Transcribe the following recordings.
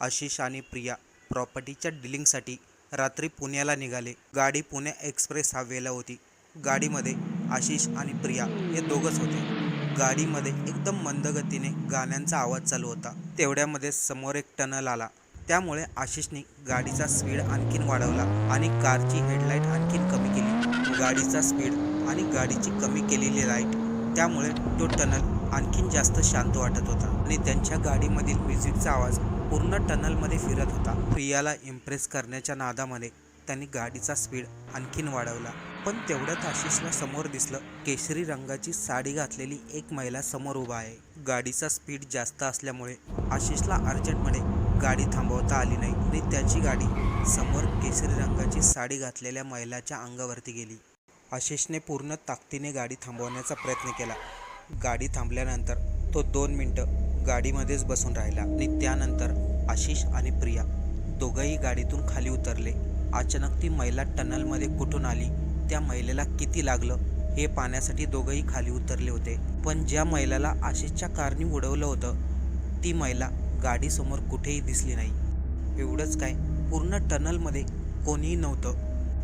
आशिष आणि प्रिया प्रॉपर्टीच्या डिलिंगसाठी रात्री पुण्याला निघाले. गाडी पुणे एक्सप्रेस हायवेला होती. गाडीमध्ये आशिष आणि प्रिया हे दोघंच होते. गाडीमध्ये एकदम मंद गतीने गाण्यांचा आवाज चालू होता. तेवढ्यामध्ये समोर एक टनल आला. त्यामुळे आशिषने गाडीचा स्पीड आणखीन वाढवला आणि कारची हेडलाईट आणखीन कमी केली. गाडीचा स्पीड आणि गाडीची कमी केलेली लाइट त्यामुळे तो टनल आणखीन जास्त शांत वाटत होता. आणि त्यांच्या गाडीमधील म्युझिकचा आवाज पूर्ण टनलमध्ये फिरत होता. प्रियाला इम्प्रेस करण्याच्या नादामध्ये त्यांनी गाडीचा स्पीड आणखीन वाढवला. पण तेवढ्यात आशिषला समोर दिसलं केशरी रंगाची साडी घातलेली एक महिला समोर उभा आहे. गाडीचा स्पीड जास्त असल्यामुळे आशिषला अर्जंटमध्ये गाडी थांबवता आली नाही आणि त्याची गाडी समोर केशरी रंगाची साडी घातलेल्या महिलाच्या अंगावरती गेली. आशिषने पूर्ण ताकदीने गाडी थांबवण्याचा प्रयत्न केला. गाडी थांबल्यानंतर तो दोन मिनटं गाडीमध्येच बसून राहिला आणि त्यानंतर आशिष आणि प्रिया दोघंही गाडीतून खाली उतरले. अचानक ती महिला टनलमध्ये कुठून आली? त्या महिलेला किती लागलं? हे पाहण्यासाठी दोघंही खाली उतरले होते. पण ज्या महिलाला आशिषच्या कारने उडवलं होतं ती महिला गाडीसमोर कुठेही दिसली नाही. एवढंच काय? पूर्ण टनलमध्ये कोणीही नव्हतं.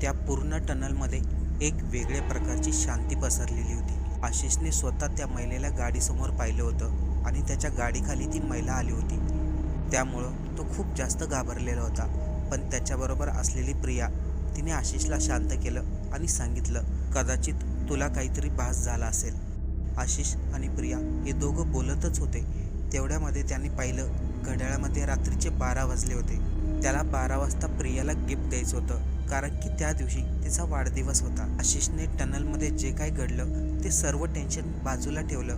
त्या पूर्ण टनलमध्ये एक वेगळ्या प्रकारची शांती पसरलेली होती. आशिषने स्वतः त्या महिलेला गाडीसमोर पाहिलं होतं. आणि त्याच्या गाडीखाली ती महिला आली होती. त्यामुळं तो खूप जास्त घाबरलेला होता. पण त्याच्याबरोबर असलेली प्रिया तिने आशिषला शांत केलं आणि सांगितलं कदाचित तुला काहीतरी भास झाला असेल. आशिष आणि प्रिया हे दोघं बोलतच होते. तेवढ्यामध्ये त्यांनी पाहिलं घड्याळामध्ये रात्रीचे बारा वाजले होते. त्याला बारा वाजता प्रियाला गिफ्ट द्यायचं होतं कारण की त्या दिवशी तिचा वाढदिवस होता. आशिषने टनलमध्ये जे काय घडलं ते सर्व टेन्शन बाजूला ठेवलं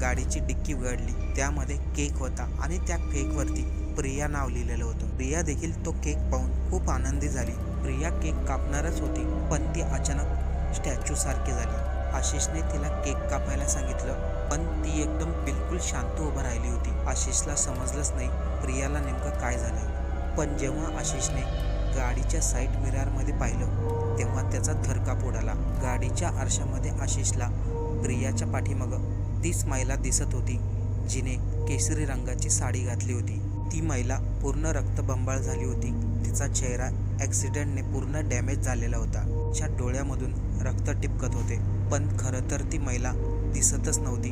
गाडीची डिक्की उघडली. त्यामध्ये केक होता आणि त्या केकवरती प्रिया नाव लिहिलेलं होतं. प्रिया देखील तो केक पाहून खूप आनंदी झाली. प्रिया केक कापणारच होती पण ती अचानक स्टॅच्यू सारखी झाली. आशिषने तिला केक कापायला सांगितलं पण ती एकदम बिलकुल शांत उभं राहिली होती. आशिषला समजलंच नाही प्रियाला नेमकं काय झालं. पण जेव्हा आशिषने गाडीच्या साईड मिररमध्ये पाहिलं तेव्हा त्याचा थरकाप उडाला. गाडीच्या आरशामध्ये आशिषला प्रियाच्या पाठीमागं तीच महिला दिसत होती जिने केसरी रंगाची साडी घातली होती. ती महिला पूर्ण रक्तबंबाळ झाली होती. तिचा चेहरा ॲक्सिडेंटने पूर्ण डॅमेज झालेला होता. तिच्या डोळ्यामधून रक्त टिपकत होते. पण खरं तर ती महिला दिसतच नव्हती.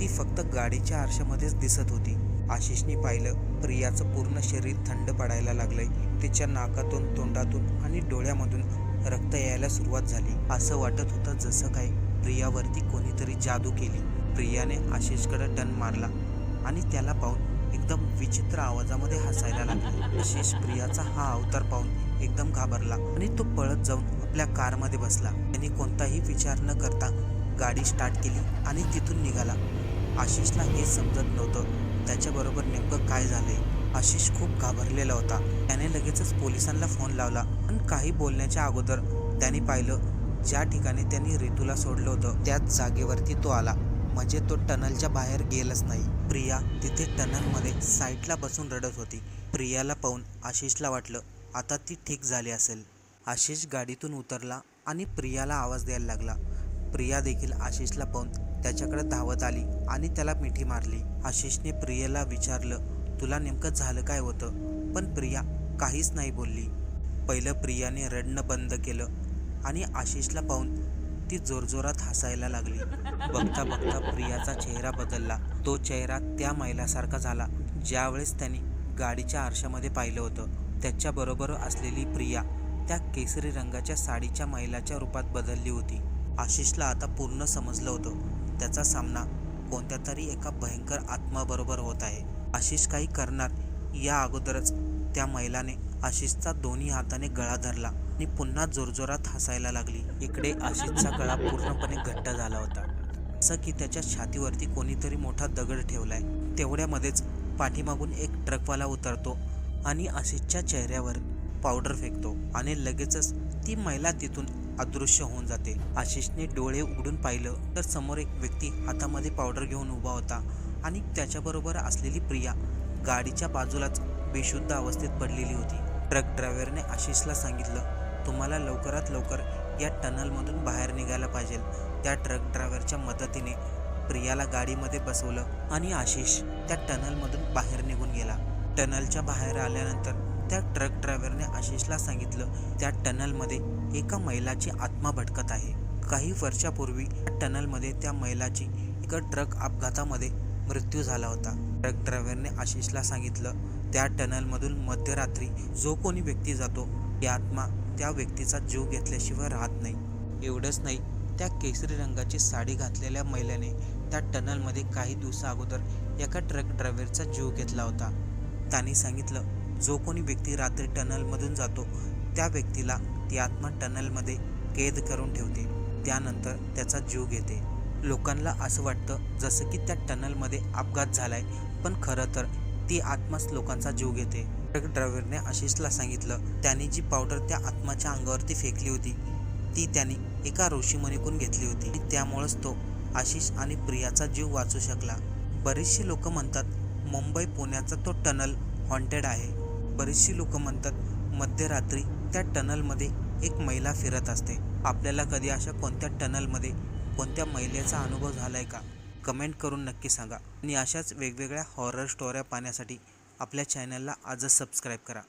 ती फक्त गाडीच्या आरशामध्येच दिसत होती. आशिषने पाहिलं प्रियाचं पूर्ण शरीर थंड पडायला लागलंय. तिच्या नाकातून तोंडातून आणि डोळ्यामधून रक्त यायला सुरुवात झाली. असं वाटत होतं जसं काय प्रियावरती कोणीतरी जादू केली. प्रियाने आशिषकडे टन मारला आणि त्याला पाहून एकदम विचित्र आवाजामध्ये हसायला लागला. आशिष प्रियाचा हा अवतार पाहून एकदम घाबरला आणि तो पळत जाऊन आपल्या कारमध्ये बसला. त्याने कोणताही विचार न करता गाडी स्टार्ट केली आणि तिथून निघाला. आशिषला हे समजत नव्हतं त्याच्याबरोबर नेमकं काय झालंय. आशिष खूप घाबरलेला होता. त्याने लगेचच पोलिसांना फोन लावला पण काही बोलण्याच्या अगोदर त्यांनी पाहिलं ज्या ठिकाणी त्यांनी रितूला सोडलं होतं त्याच जागेवरती तो आला. म्हणजे तो टनलच्या बाहेर गेलच नाही. प्रिया तिथे टनलमध्ये साईडला बसून रडत होती. प्रियाला पाहून आशिषला वाटलं आता ती ठीक झाली असेल. आशिष गाडीतून उतरला आणि प्रियाला आवाज द्यायला लागला. प्रिया देखील आशिषला पाहून त्याच्याकडे धावत आली आणि त्याला मिठी मारली. आशिषने प्रियाला विचारलं तुला नेमकं झालं काय होतं? पण प्रिया काहीच नाही बोलली. पहिलं प्रियाने रडणं बंद केलं आणि आशिषला पाहून ती जोरजोरात हसायला लागली. बघता बघता प्रियाचा चेहरा बदलला. तो चेहरा त्या महिलासारखा झाला. ज्यावेळेस त्यांनी गाडीच्या आरशामध्ये पाहिलं होतं त्याच्याबरोबर असलेली प्रिया त्या केसरी रंगाच्या साडीच्या महिलाच्या रूपात बदलली होती. आशिषला आता पूर्ण समजलं होतं. त्याचा सामना कोणत्या तरी एका भयंकर आत्माबरोबर होत आहे. आशिष काही करणार या अगोदरच त्या महिलाने आशिषचा दोन्ही हाताने गळा धरला. पत्नी पुन्हा जोरजोरात हसायला लागली. इकडे आशिषचा गळा पूर्णपणे घट्ट झाला होता. असं की त्याच्या छातीवरती कोणीतरी मोठा दगड ठेवलाय. तेवढ्यामध्येच पाठीमागून एक ट्रकवाला उतरतो आणि आशिषच्या चेहऱ्यावर पावडर फेकतो आणि लगेचच ती महिला तिथून अदृश्य होऊन जाते. आशिषने डोळे उघडून पाहिलं तर समोर एक व्यक्ती हातामध्ये पावडर घेऊन उभा होता आणि त्याच्याबरोबर असलेली प्रिया गाडीच्या बाजूलाच बेशुद्ध अवस्थेत पडलेली होती. ट्रक ड्रायव्हरने आशिषला सांगितलं तुम्हाला लवकरात लवकर या टनलमधून बाहेर निघायला पाहिजे. त्या ट्रक ड्रायव्हरच्या मदतीने प्रियाला गाडीमध्ये बसवलं आणि आशिष त्या टनलमधून बाहेर निघून गेला. टनलच्या बाहेर आल्यानंतर त्या ट्रक ड्रायव्हरने आशिषला सांगितलं त्या टनलमध्ये एका महिलाची आत्मा भटकत आहे. काही वर्षापूर्वी टनलमध्ये त्या महिलाची एका ट्रक अपघातामध्ये मृत्यू झाला होता. ट्रक ड्रायव्हरने आशिषला सांगितलं त्या टनलमधून मध्यरात्री जो कोणी व्यक्ती जातो ती आत्मा त्या व्यक्तीचा जीव घेतल्याशिवाय राहत नाही. एवढंच नाही त्या केसरी रंगाची साडी घातलेल्या महिलेने त्या टनलमध्ये काही दिवसा अगोदर एका ट्रक ड्रायव्हरचा जीव घेतला होता. त्याने सांगितलं जो कोणी व्यक्ती रात्री टनलमधून जातो त्या व्यक्तीला ती आत्मा टनलमध्ये कैद करून ठेवते. त्यानंतर त्याचा जीव घेते. लोकांना असं वाटतं जसं की त्या टनलमध्ये अपघात झालाय पण खरं तर ती आत्माच लोकांचा जीव घेते. ट्रक ड्रायव्हरने आशिषला सांगितलं त्याने जी पावडर त्या आत्माच्या अंगावरती फेकली होती ती त्याने एका ऋषीमुनीकून घेतली होती. आणि त्यामुळेच तो आशिष आणि प्रियाचा जीव वाचू शकला. बरेचसे लोक म्हणतात मुंबई पुण्याचा तो टनल हॉन्टेड आहे. बरीचशी लोक म्हणतात मध्यरात्री त्या टनलमध्ये एक महिला फिरत असते. आपल्याला कधी अशा कोणत्या टनलमध्ये कोणत्या महिलेचा अनुभव झालाय का? कमेंट करून नक्की सांगा. आणि अशाच वेगवेगळ्या हॉरर स्टोऱ्या पाहण्यासाठी आपल्या चॅनलला आजच सबस्क्राईब करा.